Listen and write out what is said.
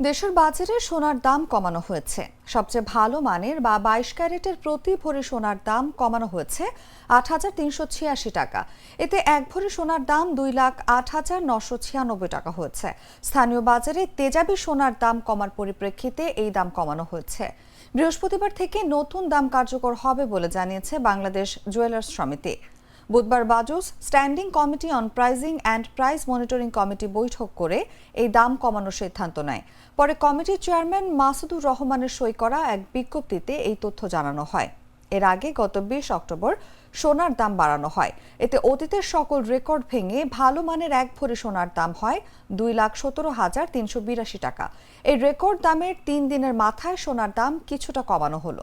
দেশের বাজারে সোনার দাম কমানো হয়েছে। সবচেয়ে ভালো মানের বা বাইশ ক্যারেটের প্রতি ভরি সোনার দাম কমানো হয়েছে আট হাজার তিনশো ছিয়াশি টাকা। এতে এক ভরি সোনার দাম দুই লাখ আট হাজার নশো ছিয়ানব্বই টাকা হয়েছে। স্থানীয় বাজারে তেজাবি সোনার দাম কমার পরিপ্রেক্ষিতে এই দাম কমানো হয়েছে। বৃহস্পতিবার থেকে নতুন দাম কার্যকর হবে বলে জানিয়েছে বাংলাদেশ জুয়েলার্স সমিতি। বুধবার BAJUS standing committee on pricing and price monitoring committee বৈঠক করে এই দাম কমানোর সিদ্ধান্ত নেয়। পরে কমিটির চেয়ারম্যান মাসুদুর রহমানের সই করা এক বিজ্ঞপ্তিতে এই তথ্য জানানো হয়। এর আগে গত বিশ অক্টোবর সোনার দাম বাড়ানো হয়। এতে অতীতের সকল রেকর্ড ভেঙে ভালো মানের এক ভরি সোনার দাম হয় দুই লাখ সতেরো হাজার তিনশো বিরাশি টাকা। এই রেকর্ড দামের তিন দিনের মাথায় সোনার দাম কিছুটা কমানো হলো।